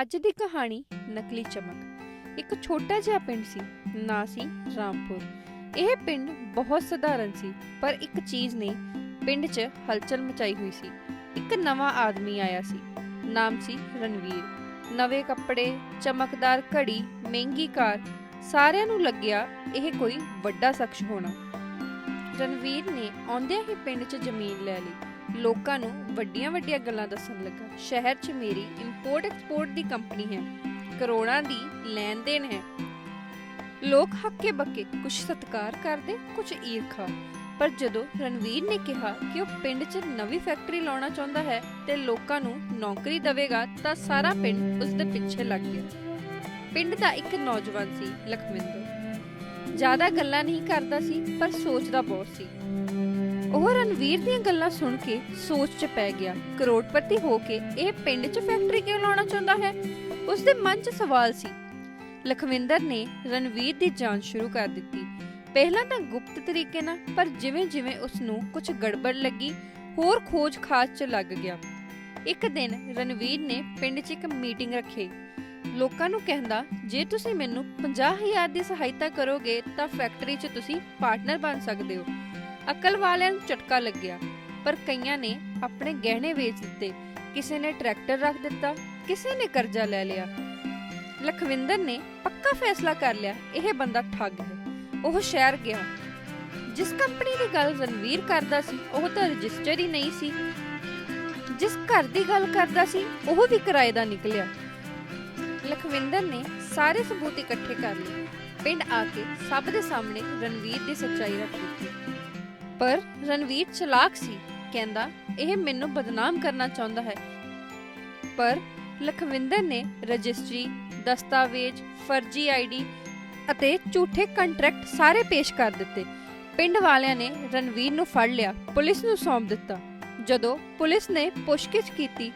ਅੱਜ ਦੀ ਕਹਾਣੀ ਨਕਲੀ ਚਮਕ। ਇੱਕ ਛੋਟਾ ਜਿਹਾ ਪਿੰਡ ਸੀ, ਨਾਂ ਸੀ ਰਾਮਪੁਰ। ਇਹ ਪਿੰਡ ਬਹੁਤ ਸਧਾਰਨ ਸੀ, ਪਰ ਇੱਕ ਚੀਜ਼ ਨੇ, ਪਿੰਡ 'ਚ ਹਲਚਲ ਮਚਾਈ ਹੋਈ ਸੀ। ਇੱਕ ਨਵਾਂ ਆਦਮੀ ਆਇਆ ਸੀ, ਨਾਮ ਸੀ ਰਣਵੀਰ। ਨਵੇਂ ਕੱਪੜੇ, ਚਮਕਦਾਰ ਘੜੀ, ਮਹਿੰਗੀ ਕਾਰ, ਸਾਰਿਆਂ ਨੂੰ ਲੱਗਿਆ ਇਹ ਕੋਈ ਵੱਡਾ ਸ਼ਖਸ ਹੋਣਾ। ਰਣਵੀਰ ਨੇ ਆਉਂਦਿਆਂ ਹੀ ਪਿੰਡ 'ਚ ਜ਼ਮੀਨ ਲੈ ਲਈ। ਲੋਕਾਂ ਨੂੰ ਵੱਡੀਆਂ ਵੱਡੀਆਂ ਗੱਲਾਂ ਦੱਸਣ ਲੱਗਾ। ਸ਼ਹਿਰ 'ਚ ਮੇਰੀ ਇੰਪੋਰਟ ਐਕਸਪੋਰਟ ਦੀ ਕੰਪਨੀ ਹੈ। ਕਰੋੜਾਂ ਦੀ ਲੈਣ ਦੇਣ ਹੈ। ਲੋਕ ਹੱਕੇ ਬੱਕੇ ਕੁਝ ਸਤਿਕਾਰ ਕਰਦੇ ਕੁਝ ਈਰਖਾ। ਪਰ ਜਦੋਂ ਰਣਵੀਰ ਨੇ ਕਿਹਾ ਕਿ ਉਹ ਪਿੰਡ 'ਚ ਨਵੀਂ ਫੈਕਟਰੀ ਲਾਉਣਾ ਚਾਹੁੰਦਾ ਹੈ ਤੇ ਲੋਕਾਂ ਨੂੰ ਨੌਕਰੀ ਦੇਵੇਗਾ, ਤਾਂ ਸਾਰਾ ਪਿੰਡ ਉਸ ਦੇ ਪਿੱਛੇ ਲੱਗ ਗਿਆ। ਪਿੰਡ ਦਾ ਇੱਕ ਨੌਜਵਾਨ ਸੀ ਲਖਵਿੰਦਰ ਜ਼ਿਆਦਾ ਗੱਲਾਂ ਨਹੀਂ ਕਰਦਾ ਸੀ, ਪਰ ਸੋਚਦਾ ਬਹੁਤ ਸੀ। ਉਹ ਰਣਵੀਰ ਦੀਆਂ ਗੱਲਾਂ ਸੁਣ ਕੇ ਸੋਚ 'ਚ ਪੈ ਗਿਆ, ਕਰੋੜਪਤੀ ਹੋ ਕੇ ਇਹ ਪਿੰਡ 'ਚ ਫੈਕਟਰੀ ਕਿਉਂ ਲਾਉਣਾ ਚਾਹੁੰਦਾ ਹੈ? ਉਸ ਦੇ ਮਨ 'ਚ ਸਵਾਲ ਸੀ। ਲਖਵਿੰਦਰ ਨੇ ਰਣਵੀਰ ਦੀ ਜਾਂਚ ਸ਼ੁਰੂ ਕਰ ਦਿੱਤੀ। ਪਹਿਲਾਂ ਤਾਂ ਗੁਪਤ ਤਰੀਕੇ ਨਾਲ, ਪਰ ਜਿਵੇਂ-ਜਿਵੇਂ ਉਸ ਨੂੰ ਕੁਝ ਗੜਬੜ ਲੱਗੀ, ਹੋਰ ਖੋਜ ਖਾਸ 'ਚ ਲੱਗ ਗਿਆ। ਇੱਕ ਦਿਨ ਰਣਵੀਰ ਨੇ ਪਿੰਡ 'ਚ ਇੱਕ ਮੀਟਿੰਗ ਰੱਖੀ। ਲੋਕਾਂ ਨੂੰ ਕਹਿੰਦਾ, ਜੇ ਤੁਸੀਂ ਮੈਨੂੰ 50000 ਦੀ ਸਹਾਇਤਾ ਕਰੋਗੇ, ਤਾਂ ਫੈਕਟਰੀ 'ਚ ਤੁਸੀਂ ਪਾਰਟਨਰ ਬਣ ਸਕਦੇ ਹੋ। ਅਕਲ ਵਾਲਿਆਂ ਨੂੰ ਝਟਕਾ ਲੱਗਿਆ, ਪਰ ਕਈਆਂ ਨੇ ਆਪਣੇ ਗਹਿਣੇ ਵੇਚ ਦਿੱਤੇ। ਕਿਸੇ ਨੇ ਟਰੈਕਟਰ ਰੱਖ ਦਿੱਤਾ, ਕਿਸੇ ਨੇ ਕਰਜ਼ਾ ਲੈ ਲਿਆ। ਲਖਵਿੰਦਰ ਨੇ ਪੱਕਾ ਫੈਸਲਾ ਕਰ ਲਿਆ, ਇਹ ਬੰਦਾ ਠੱਗ ਹੈ। ਉਹ ਸ਼ਹਿਰ ਗਿਆ। ਜਿਸ ਕੰਪਨੀ ਦੀ ਗੱਲ ਰਣਵੀਰ ਕਰਦਾ ਸੀ, ਉਹ ਤਾਂ ਰਜਿਸਟਰ ਹੀ ਨਹੀਂ ਸੀ। ਜਿਸ ਘਰ ਦੀ ਗੱਲ ਕਰਦਾ ਸੀ, ਉਹ ਵੀ ਕਿਰਾਏ ਦਾ ਨਿਕਲਿਆ। ਲਖਵਿੰਦਰ ਨੇ ਸਾਰੇ ਸਬੂਤ ਇਕੱਠੇ ਕਰ ਲਏ। ਪਿੰਡ ਆ ਕੇ ਸਭ ਦੇ ਸਾਹਮਣੇ ਰਣਵੀਰ ਦੀ ਸੱਚਾਈ ਰੱਖ ਦਿੱਤੀ। ਪਰ ਰਣਵੀਰ ਚਲਾਕ ਸੀ, ਕਹਿੰਦਾ, ਇਹ ਮੈਨੂੰ ਬਦਨਾਮ ਕਰਨਾ ਚਾਹੁੰਦਾ ਹੈ। ਪਰ ਲਖਵਿੰਦਰ ਨੇ ਰਜਿਸਟਰੀ, ਦਸਤਾਵੇਜ਼, ਫਰਜ਼ੀ ਆਈਡੀ ਅਤੇ ਝੂਠੇ ਕੰਟਰੈਕਟ ਸਾਰੇ ਪੇਸ਼ ਕਰ ਦਿੱਤੇ। ਪਿੰਡ ਵਾਲਿਆਂ ਨੇ ਰਣਵੀਰ ਨੂੰ ਫੜ ਲਿਆ, ਪੁਲਿਸ ਨੂੰ ਸੌਂਪ ਦਿੱਤਾ। ਜਦੋਂ ਪੁਲਿਸ ਨੇ ਪੁੱਛਗਿੱਛ ਕੀਤੀ,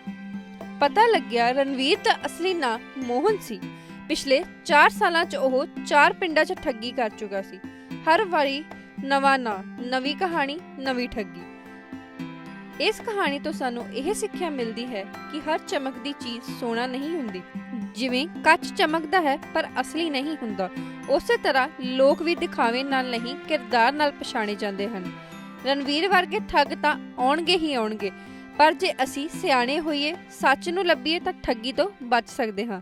ਪਤਾ ਲੱਗਿਆ ਰਣਵੀਰ ਦਾ ਅਸਲੀ ਨਾਂ ਮੋਹਨ ਸੀ। ਪਿਛਲੇ 4 ਸਾਲਾਂ 'ਚ ਉਹ 4 ਪਿੰਡਾਂ 'ਚ ਠੱਗੀ ਕਰ ਚੁੱਕਾ ਸੀ। ਹਰ ਵਾਰੀ ਨਵਾਂ ਨਾਂ, ਨਵੀਂ ਕਹਾਣੀ, ਨਵੀਂ ਠੱਗੀ। ਇਸ ਕਹਾਣੀ ਤੋਂ ਸਾਨੂੰ ਇਹ ਸਿੱਖਿਆ ਮਿਲਦੀ ਹੈ ਕਿ ਹਰ ਚਮਕਦੀ ਚੀਜ਼ ਸੋਨਾ ਨਹੀਂ ਹੁੰਦੀ। ਜਿਵੇਂ ਕੱਚ ਚਮਕਦਾ ਹੈ, ਪਰ ਅਸਲੀ ਨਹੀਂ ਹੁੰਦਾ। ਉਸੇ ਤਰ੍ਹਾਂ ਲੋਕ ਵੀ ਦਿਖਾਵੇ ਨਾਲ ਨਹੀਂ, ਕਿਰਦਾਰ ਨਾਲ ਪਛਾਣੇ ਜਾਂਦੇ ਹਨ। ਰਣਵੀਰ ਵਰਗੇ ਠੱਗ ਤਾਂ ਆਉਣਗੇ ਹੀ ਆਉਣਗੇ, ਪਰ ਜੇ ਅਸੀਂ ਸਿਆਣੇ ਹੋਈਏ, ਸੱਚ ਨੂੰ ਲੱਭੀਏ ਤਾਂ ਠੱਗੀ ਤੋਂ ਬਚ ਸਕਦੇ ਹਾਂ।